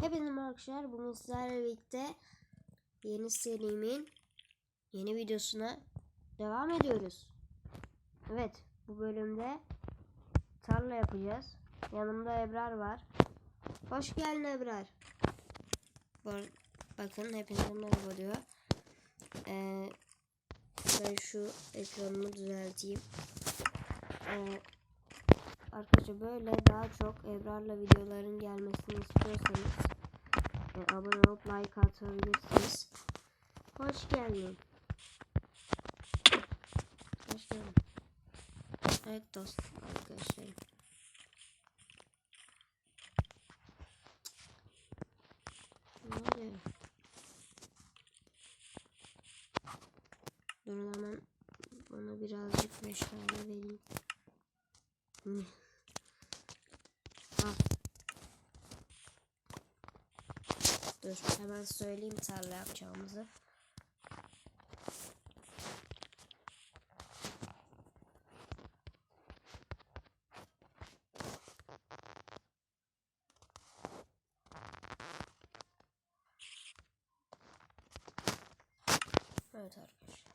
Hepinize arkadaşlar. Bugün sizlerle birlikte yeni serimin yeni videosuna devam ediyoruz. Evet, bu bölümde tarla yapacağız. Yanımda Ebrar var. Hoş geldin Ebrar. Bakın hepinize merhaba diyor. Ee, ben şu ekranımı düzelteyim. Ee, Arkadaşlar böyle daha çok Ebrar'la videoların gelmesini istiyorsanız e, abone olup like atabilirsiniz. Hoş geldin. Hoş geldin. Evet dostum arkadaşlarım. Ne oluyor? Durun hemen bana birazcık meşale vereyim. Hı. Al. Dur hemen söyleyeyim tarla yapacağımızı. Evet arkadaşlar.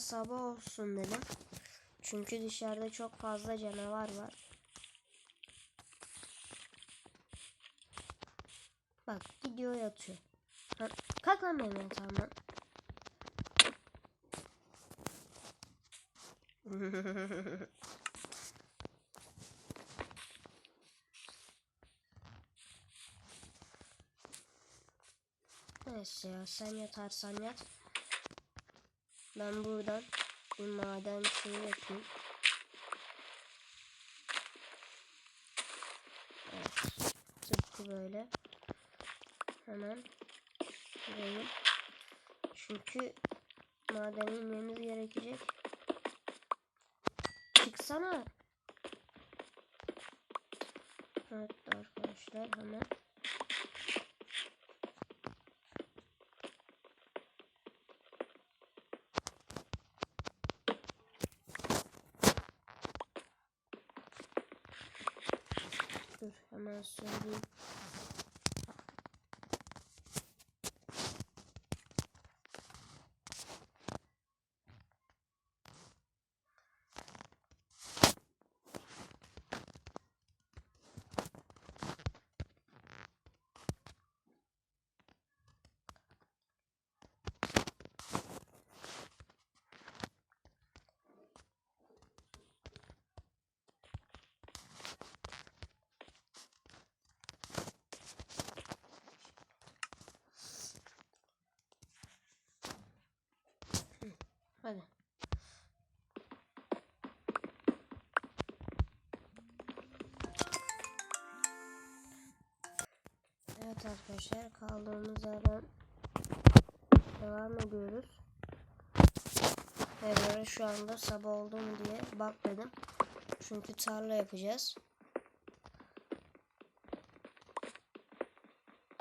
Ama sabah olsun dedim. Çünkü dışarıda çok fazla canavar var. Bak gidiyor yatıyor. Ha, kalk lan benim yatağımdan. Neyse ya sen yatarsan yat. Ben buradan bir maden şeyi yapayım. Evet. Tıpkı böyle. Hemen burayı. Çünkü madene inmemiz gerekecek. Çıksana. Evet arkadaşlar hemen. Dur hemen söyleyeyim. Hadi. Evet arkadaşlar kaldığımız yerden devam ediyoruz. Böyle şu anda sabah oldu mu diye bak dedim. Çünkü tarla yapacağız.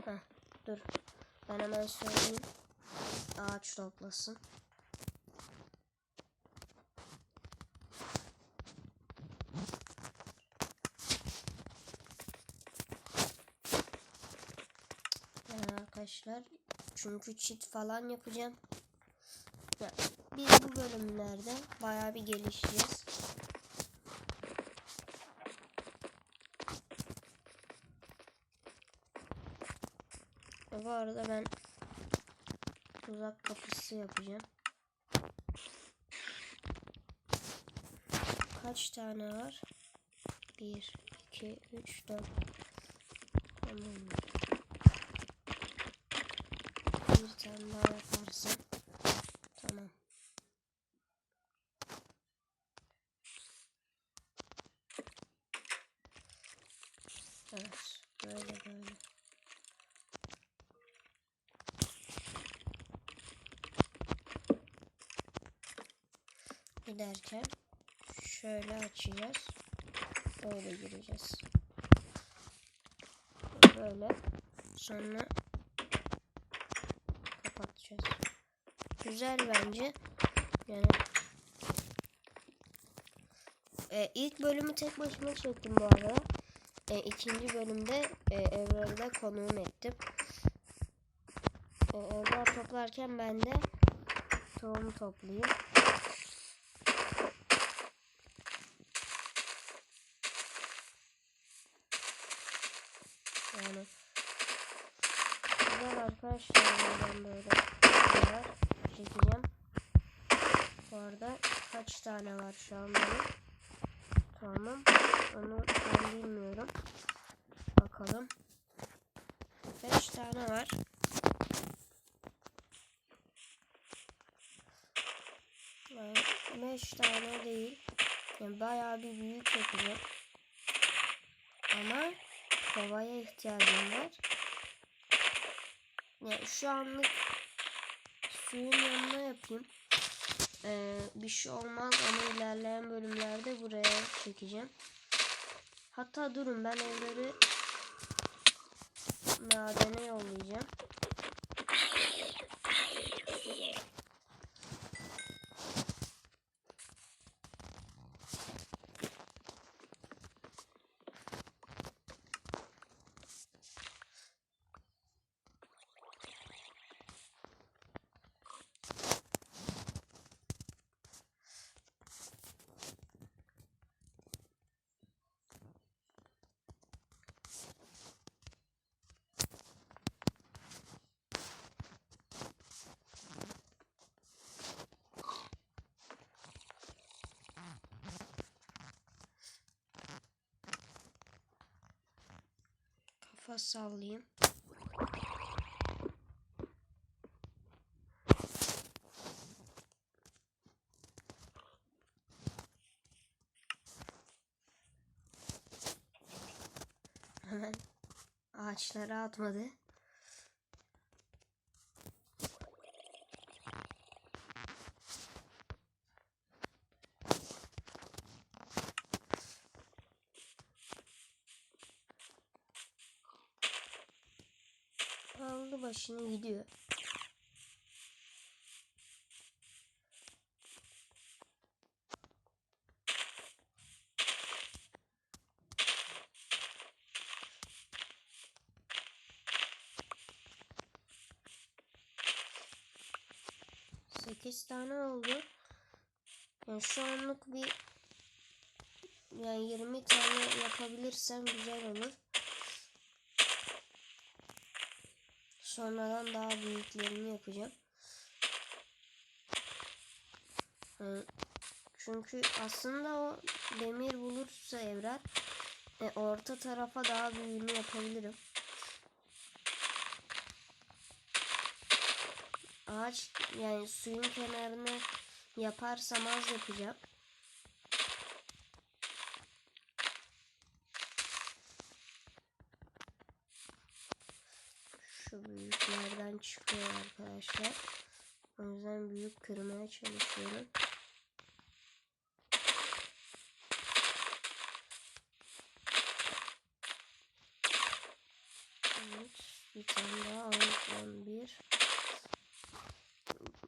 Heh, dur. Ben hemen söyleyeyim. Ağaç toplasın. Yani arkadaşlar çünkü çit falan yapacağım. Ya, biz bu bölümlerde bayağı bir gelişeceğiz. Bu arada ben uzak kapısı yapacağım. Kaç tane var? 1, 2, 3, 4. Tamam. Daha yaparsın. Tamam. Evet. Böyle böyle. Giderken şöyle açacağız. Böyle gireceğiz. Böyle. Sonra güzel bence. Yani e, ilk bölümü tek başıma çektim bu arada. E, ikinci bölümde e, Evrar'ı da konuğum ettim. E, Evrar toplarken ben de tohum toplayayım. Yani güzel arkadaşlar ben böyle çekeceğim. Bu arada kaç tane var şu an benim? Tamam. Onu ben bilmiyorum. Bakalım. 5 tane var. Yani 5 tane değil. Yani bayağı bir büyük yapacağım. Ama kovaya ihtiyacım var. Yani şu anlık suyun yanına yapayım. Ee, bir şey olmaz ama ilerleyen bölümlerde buraya çekeceğim. Hatta durun ben evleri madene yollayacağım. Kafa sallayayım. Hemen ağaçlara atmadı. Başını gidiyor. Sekiz tane oldu. Yani şu anlık bir yani 20 tane yapabilirsem güzel olur. Sonradan daha büyüklerini yapacağım. Yani çünkü aslında o demir bulursa evrer e, orta tarafa daha büyüğünü yapabilirim. Ağaç yani suyun kenarını yaparsam az yapacağım. Büyüklerden çıkıyor arkadaşlar. O yüzden büyük kırmaya çalışıyorum. Evet, bir tane daha 10, 11.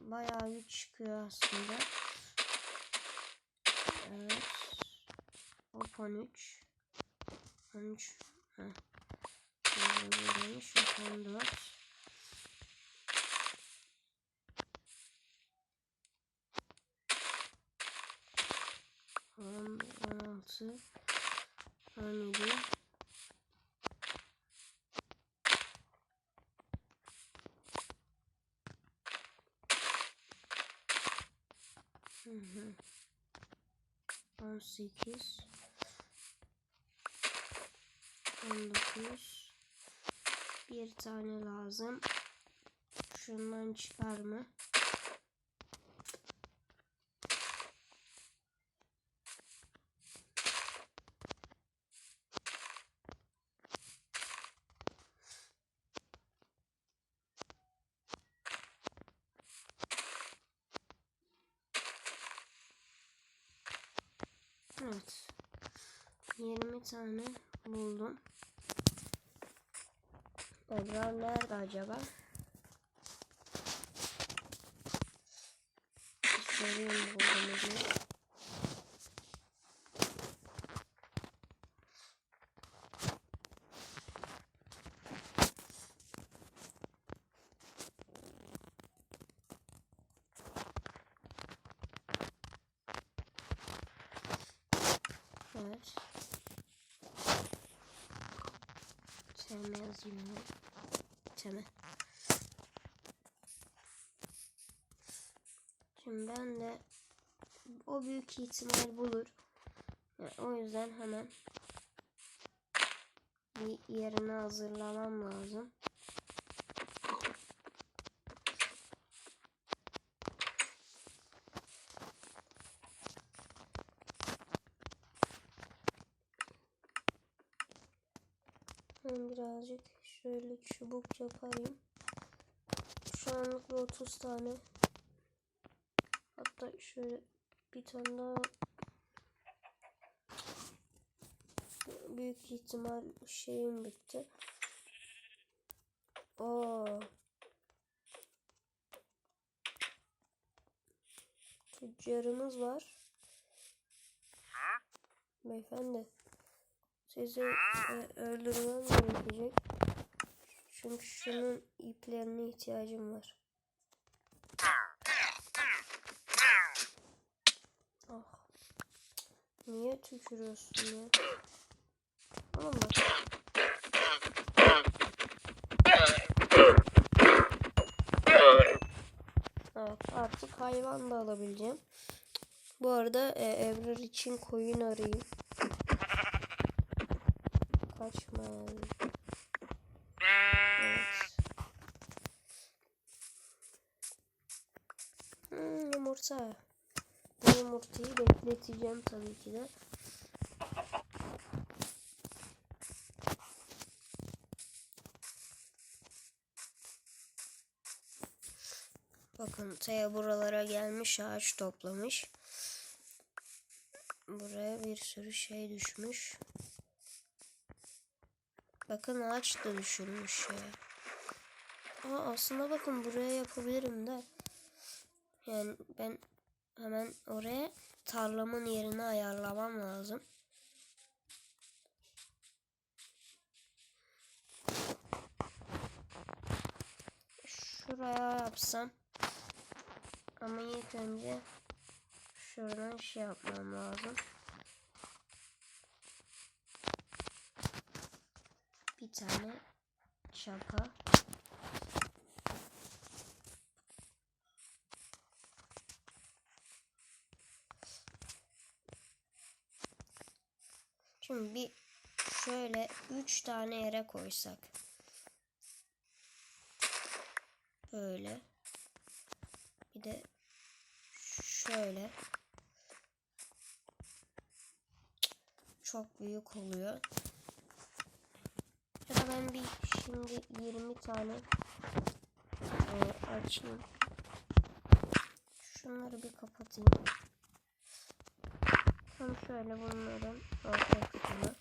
Bayağı güç çıkıyor aslında. Evet. Hop 13. 13. Heh. Böyleymiş. 14. On, 16 17 Hı hı. 18 19 bir tane lazım. Şundan çıkar mı? 20 tane buldum. Onlar nerede acaba? Sorayım buldum diye. Ben. Teme. Şimdi ben de o büyük ihtimal bulur. Yani o yüzden hemen bir yerini hazırlamam lazım. Ben birazcık şöyle çubuk yaparım. Şu anlık bir 30 tane. Hatta şöyle bir tane daha büyük ihtimal şeyim bitti. Oo. Tüccarımız var. Beyefendi. Sizi e, öldürmem gerekecek. Çünkü şunun iplerine ihtiyacım var. Ah. Niye tükürüyorsun ya? Bak. Evet artık hayvan da alabileceğim. Bu arada e, Evrar için koyun arayayım. Yumurtayı bekleteceğim tabii ki de. Bakın Taya buralara gelmiş ağaç toplamış. Buraya bir sürü şey düşmüş. Bakın ağaç da düşürmüş ya. Aa, aslında bakın buraya yapabilirim de. Yani ben hemen oraya tarlamın yerini ayarlamam lazım. Şuraya yapsam. Ama ilk önce şuradan şey yapmam lazım. Bir tane çapa. Şimdi bir şöyle üç tane yere koysak. Böyle. Bir de şöyle. Çok büyük oluyor. Ya da ben bir şimdi 20 tane e, açayım. Şunları bir kapatayım. Tam şöyle bunların orta kısmını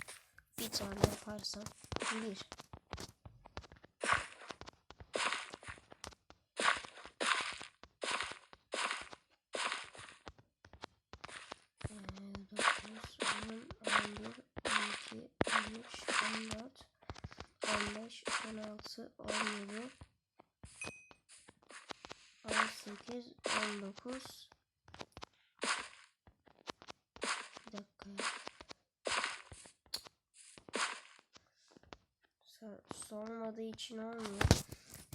bir tane yaparsam. Bir. Ee, dokuz, on, on bir, on iki, on üç, on dört, on beş, on altı, on yedi, on sekiz, on dokuz. Bir dakika. ya. Su- Su olmadığı için olmuyor.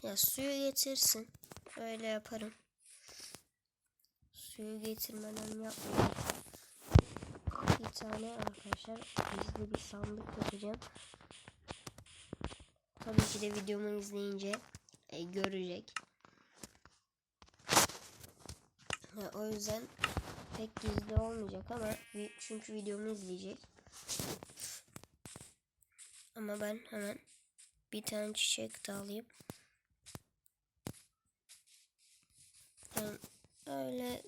Ya suyu getirsin. Öyle yaparım. Suyu getirmeden yapmayayım. Bir tane arkadaşlar gizli bir sandık yapacağım. Tabii ki de videomu izleyince e, görecek. Ya, o yüzden pek gizli olmayacak ama çünkü videomu izleyecek. Ama ben hemen bir tane çiçek de alayım. Ben öyle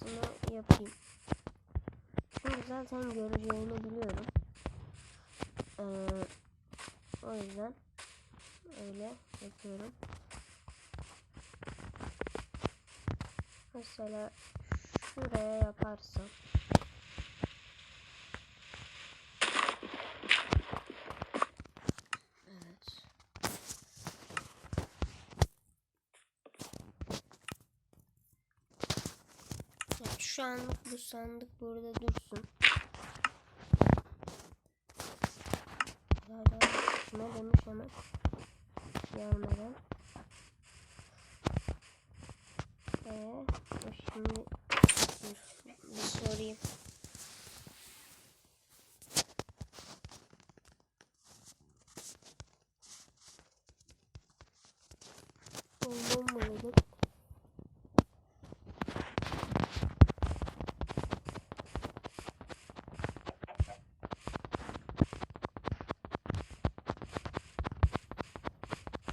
bunu yapayım. Çünkü zaten göreceğini biliyorum. Ee, o yüzden öyle yapıyorum. Mesela şuraya yaparsam. Evet. Evet, şu anlık bu sandık burada dursun. Zaten ne demiş hemen gelmeden. Ee, şimdi bir sorayım. Buldum mu dedim.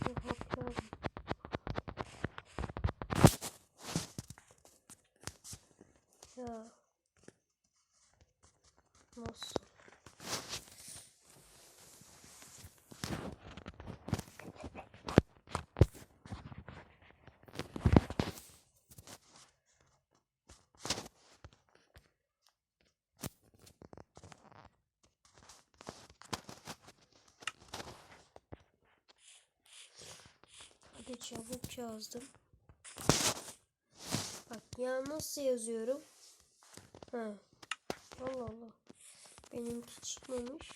Bir bakıyorum. Ya. Nasıl? Hadi çabuk yazdım. Bak ya nasıl yazıyorum? Ha. Allah Allah. Benimki çıkmamış.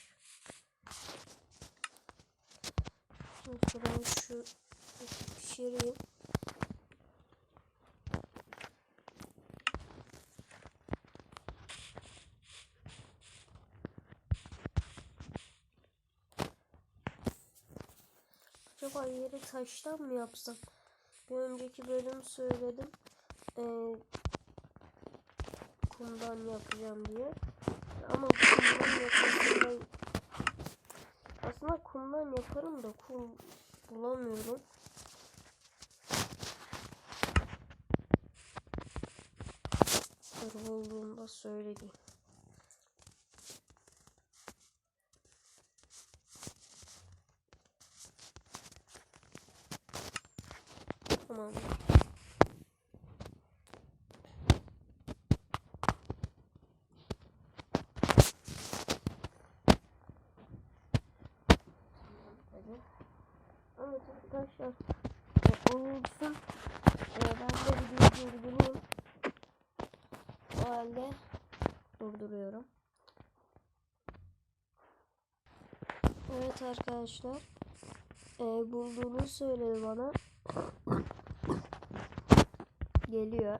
Şimdi şu pişireyim. Acaba yeri taştan mı yapsam? Bir önceki bölüm söyledim. Ee, kumdan yapacağım diye. Ama kumdan yaparım Aslında kumdan yaparım da kum bulamıyorum. Dur bulduğumda söyleyeyim. Tamam. Hadi. Evet arkadaşlar. E, olsun. E, ben de videoyu durdurayım. O halde durduruyorum. Evet arkadaşlar. E, bulduğunu söyledi bana. Geliyor.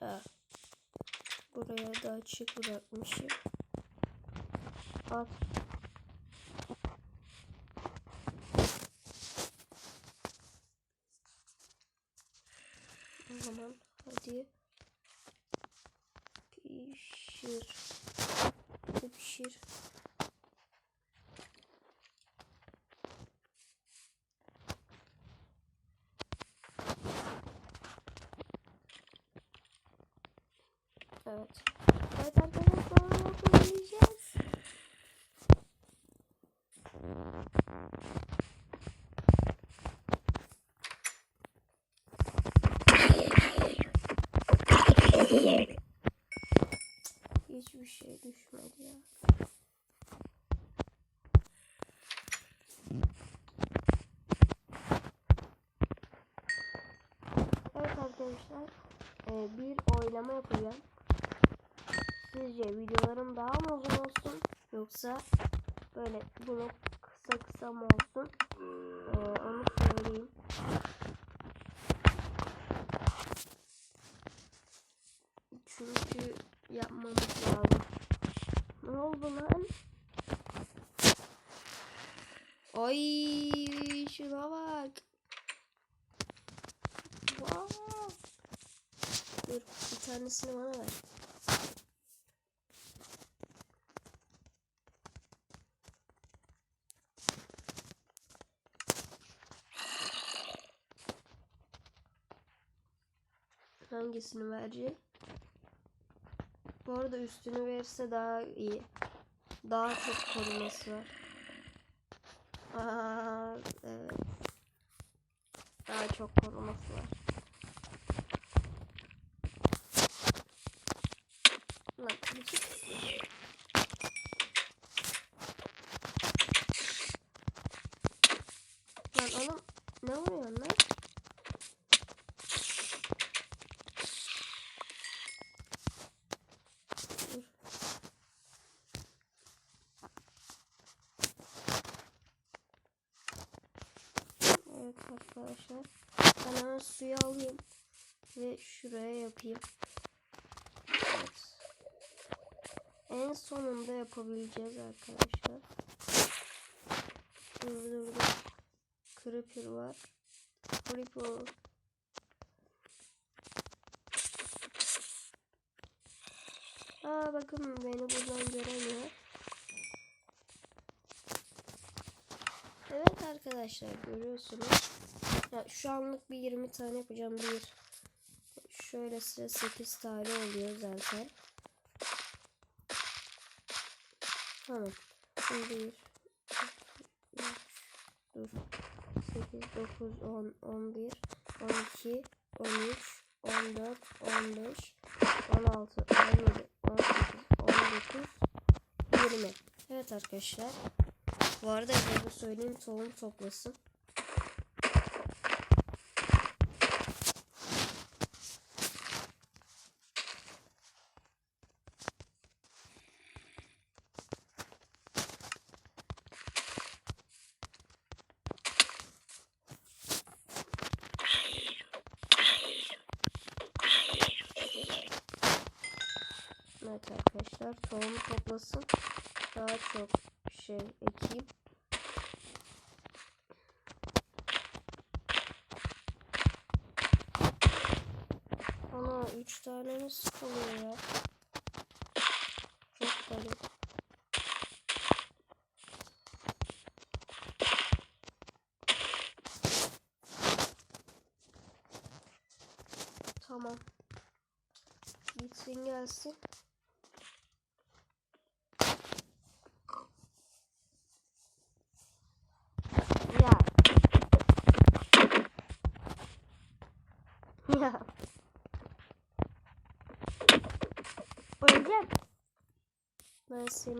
Ha. Buraya da açık bırakmışım. At. O zaman hadi pişir. Hadi pişir. Evet. Evet arkadaşlar okul yiyeceğiz. Hiçbir şey düşmedi ya. Evet arkadaşlar e, bir oylama yapacağım. Sizce videolarım daha mı uzun olsun yoksa böyle bunu kısa kısa mı olsun? E, onu söyleyeyim. Çünkü yapmamız lazım. Ne oldu lan? Ay şuna bak. Wow. Dur bir tanesini bana ver. Hangisini verecek? Bu arada üstünü verirse daha iyi. Daha çok koruması var. Aa, evet. Daha çok koruması var. Oğlum ne vuruyorsun lan? Dur. Evet arkadaşlar. Ben hemen suyu alayım. Ve şuraya yapayım. Evet. En sonunda yapabileceğiz arkadaşlar. Dur dur dur. Creeper var. Creeper. Aa bakın beni buradan göremiyor. Evet arkadaşlar görüyorsunuz. Ya şu anlık bir 20 tane yapacağım. Bir şöyle size 8 tane oluyor zaten. Tamam. Şimdi 1 dur. 8 9 10 11 12 13 14 15 16 17 18 19 20 Evet arkadaşlar. Bu arada Ebru'ya söyleyeyim tohum toplasın. Evet arkadaşlar tohumu toplasın. Daha çok şey ekeyim. Ana 3 tane nasıl kalıyor ya? Çok garip. Tamam. Gitsin gelsin.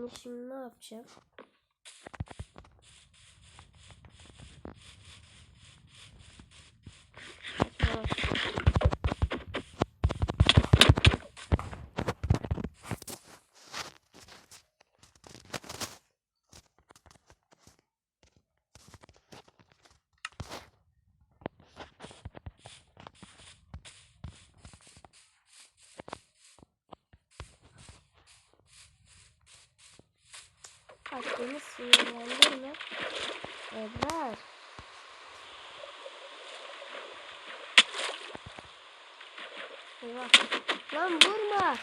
Şimdi ne yapacağım? Eyvah. Lan vurma.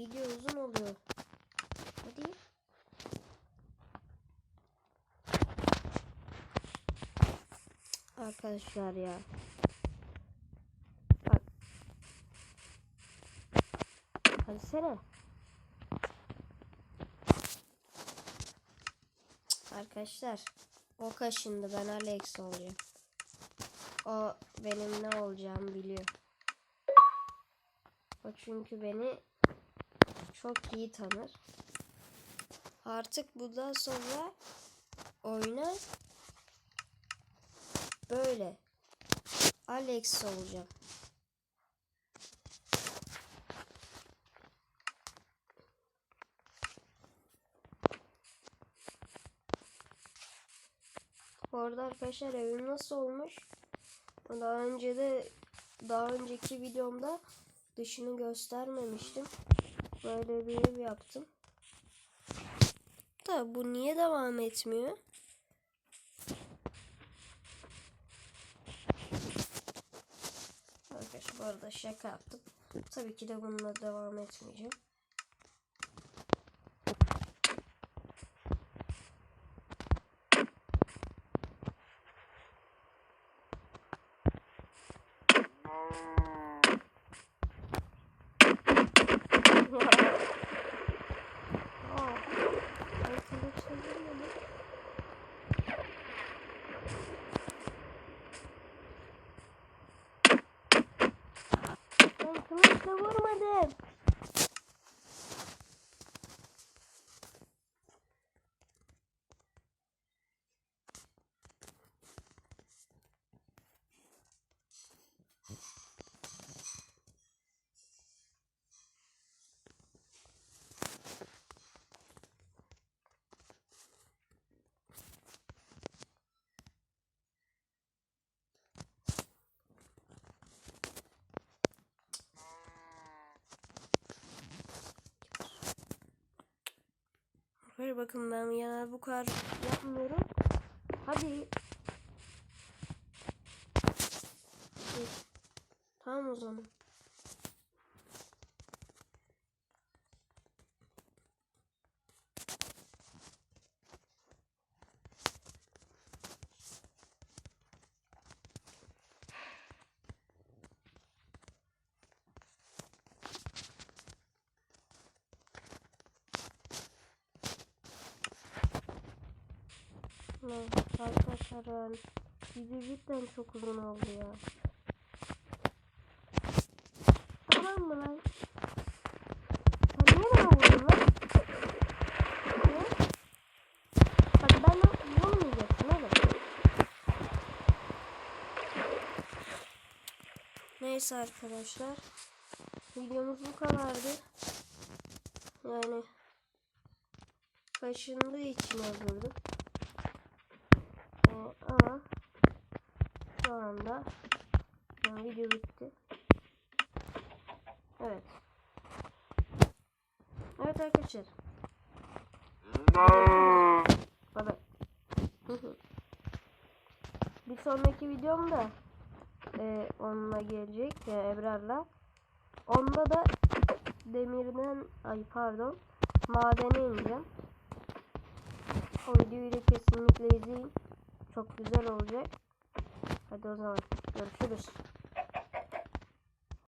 Video uzun oluyor. Hadi. Arkadaşlar ya. Bak. Hadi sene. Arkadaşlar o kaşındı ben Alex oluyor. O benim ne olacağımı biliyor. O çünkü beni çok iyi tanır. artık bundan sonra oyuna böyle Alex olacağım. Bu arada arkadaşlar evim nasıl olmuş? Daha önce de daha önceki videomda dışını göstermemiştim. Böyle bir ev yaptım. Da bu niye devam etmiyor? Arkadaşlar bu arada şaka yaptım. Tabii ki de bununla devam etmeyeceğim. Aa, ben sana çevirmedim. Ben kılıçla vurmadım. Bakın ben ya bu kadar yapmıyorum. Hadi. Tamam o zaman. Lan yani video cidden çok uzun oldu ya. Tamam mı lan? Sen niye bana vurdun lan? Ne? Bak ben vurmayacaksın oğlum. Neyse arkadaşlar. Videomuz bu kadardı. Yani kaşındığı için öldürdüm. Ee, ama anda yani video bitti. Evet. Evet arkadaşlar. Bye. Bir sonraki videomda e, onunla gelecek e, Ebrar'la. Onda da demirden ay pardon madene ineceğim. O videoyu da kesinlikle izleyin. Çok güzel olacak. Hadi o zaman görüşürüz.